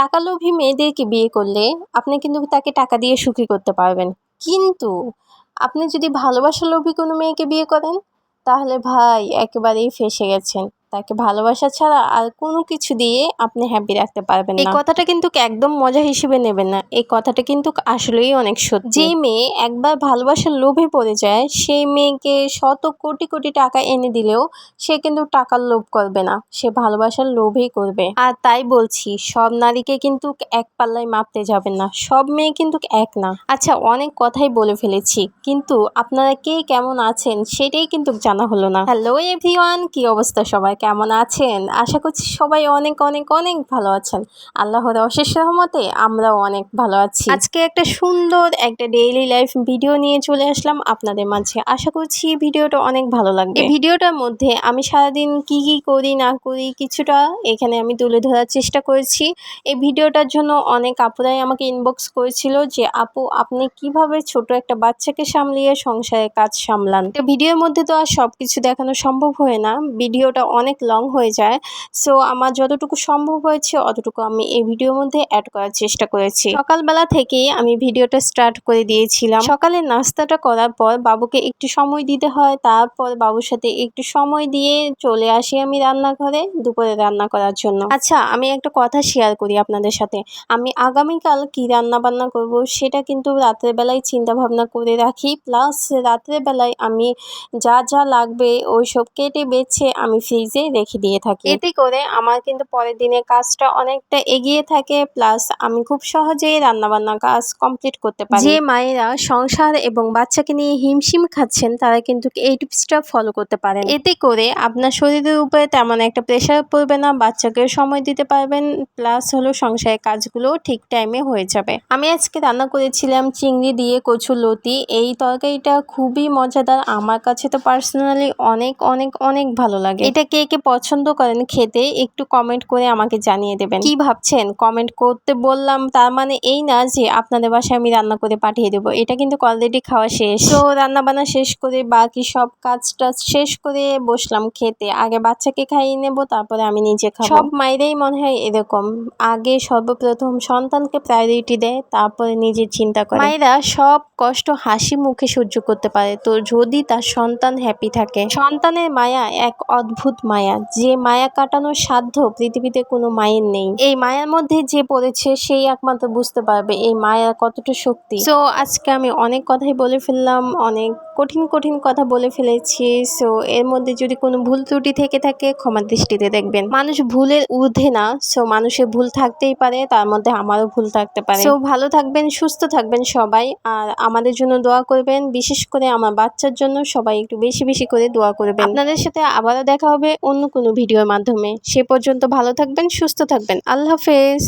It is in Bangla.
টাকা লোভী মেয়েদেরকে বিয়ে করলে আপনি কিন্তু তাকে টাকা দিয়ে সুখী করতে পারবেন। কিন্তু আপনি যদি ভালোবাসা লোভী কোনো মেয়েকে বিয়ে করেন, তাহলে ভাই একেবারেই ফেসে গেছেন। তাকে ভালোবাসা ছাড়া আর কোনো কিছু দিয়ে আপনি হ্যাপি রাখতে পারবেন না। এই কথাটা কিন্তু একদম মজা হিসেবে নেবেন না। এই কথাটা কিন্তু আসলেই অনেক সত্যি। যেই মেয়ে একবার ভালোবাসার লোভে পড়ে যায় সেই মেয়েকে শত কোটি কোটি টাকা এনে দিলেও সে কিন্তু টাকার লোভ করবে না। সে ভালোবাসার লোভেই করবে। আর তাই বলছি সব নারীকে কিন্তু এক পাল্লায় মাপতে যাবেন না। সব মেয়ে কিন্তু এক না। আচ্ছা অনেক কথাই বলে ফেলেছি কিন্তু আপনারা কে কেমন আছেন সেটাই কিন্তু জানা হলো না। হ্যালো এভরিওয়ান কি অবস্থা সবাই? কেমন আছেন? আশা করছি সবাই অনেক অনেক অনেক ভালো আছেন। আল্লাহর অশেষ রহমতে আমরাও অনেক ভালো আছি। আজকে একটা সুন্দর একটা ডেইলি লাইফ ভিডিও নিয়ে চলে আসলাম আপনাদের মাঝে। আশা করছি ভিডিওটা অনেক ভালো লাগবে। এই ভিডিওটার মধ্যে আমি সারাদিন কি কি করি না করি কিছুটা এখানে আমি তুলে ধরার চেষ্টা করেছি। এই ভিডিওটার জন্য অনেক আপুরাই আমাকে ইনবক্স করেছিল যে আপু আপনি কীভাবে ছোট একটা বাচ্চাকে সামলিয়ে সংসারের কাজ সামলান? তো ভিডিওর মধ্যে তো আর সব কিছু দেখানো সম্ভব হয় না। ভিডিওটা অনেক লং হয়ে যায়। সো আমার যতটুকু সম্ভব হয়েছে, অতটুকু আমি এই ভিডিওর মধ্যে অ্যাড করার চেষ্টা করেছি। সকালবেলা থেকেই আমি ভিডিওটা স্টার্ট করে দিয়েছিলাম। সকালে নাস্তাটা করার পর বাবুকে একটু সময় দিতে হয়, তারপর বাবুর সাথে একটু সময় দিয়ে চলে আসি আমি রান্নাঘরে দুপুরে রান্না করার জন্য। আচ্ছা আমি একটা কথা শেয়ার করি আপনাদের সাথে। আমি আগামীকাল কি রান্না বান্না করব সেটা কিন্তু রাতের বেলায় চিন্তা ভাবনা করে রাখি। প্লাস রাতের বেলায় আমি যা যা লাগবে ওই সব কেটে বেছে আমি ফ্রিজে রেখে দিয়ে থাকি। এতে করে আমার কিন্তু পরের দিনের কাজটা অনেকটা এগিয়ে থাকে প্লাস আমি খুব সহজেই রান্নাবান্না কাজ কমপ্লিট করতে পারি। যে মায়েরা সংসার এবং বাচ্চাকে নিয়ে হিমশিম খাচ্ছেন তারা কিন্তু এই টিপসটা ফলো করতে পারেন। এতে করে আপনার শরীরের উপরে তেমন একটা প্রেশার পড়বে না বাচ্চাকেও সময় দিতে পারবেন প্লাস হলো সংসারের কাজগুলো ঠিক টাইমে হয়ে যাবে। আমি আজকে রান্না করেছিলাম চিংড়ি দিয়ে কচু লতি। এই তরকারিটা খুবই মজাদার। আমার কাছে তো পার্সোনালি অনেক অনেক অনেক ভালো লাগে। এটা কে কে পছন্দ করেন খেতে, একটু কমেন্ট করে আমাকে জানিয়ে দেবেন। কি ভাবছেন? কমেন্ট করতে বললাম, তার মানে এই না যে আপনাদের বাসায় আমি রান্না করে পাঠিয়ে দেবো। এটা কিন্তু অলরেডি খাওয়া শেষ। তো রান্না বান্না শেষ করে বাকি সব কাজটা শেষ করে বসলাম খেতে। আগে বাচ্চাকে খাইয়ে নেব, তারপরে আমি নিজে খাব। সব মায়েরাই মনে হয় এরকম। আগে সর্বপ্রথম সন্তানকে প্রায়োরিটি দেয়, তারপরে নিজের চিন্তা করে। মায়েরা সব কষ্ট হাসি মুখে সহ্য করতে পারে। তো যদি তার সন্তান হ্যাপি থাকে। সন্তানের মায়া এক অদ্ভুত মায়া। যে মায়া কাটানোর সাধ্য পৃথিবীতে কোনো মায়ের নেই। এই মায়ার মধ্যে যে পড়েছে, সেই একমাত্র বুঝতে পারবে এই মায়া কতটা শক্তি। তো আজকে আমি অনেক কথাই বলে ফেললাম, অনেক কঠিন কঠিন কথা বলে ফেলেছি। সো এর মধ্যে যদি কোনো ভুল ত্রুটি থেকে থাকে ক্ষমা দৃষ্টিতে দেখবেন। মানুষ ভুলের ঊর্ধ্বে না সো মানুষের ভুল থাকতেই পারে, তার মধ্যে আমারও ভুল থাকতে পারে। সো ভালো থাকবেন, সুস্থ থাকবেন সবাই, আর আমাদের জন্য দোয়া করবেন, বিশেষ করে আমার বাচ্চার জন্য সবাই একটু বেশি বেশি করে দোয়া করবেন। আপনাদের সাথে আবারও দেখা হবে অন্য কোনো ভিডিওর মাধ্যমে। সে পর্যন্ত ভালো থাকবেন, সুস্থ থাকবেন। আল্লাহ হাফেজ।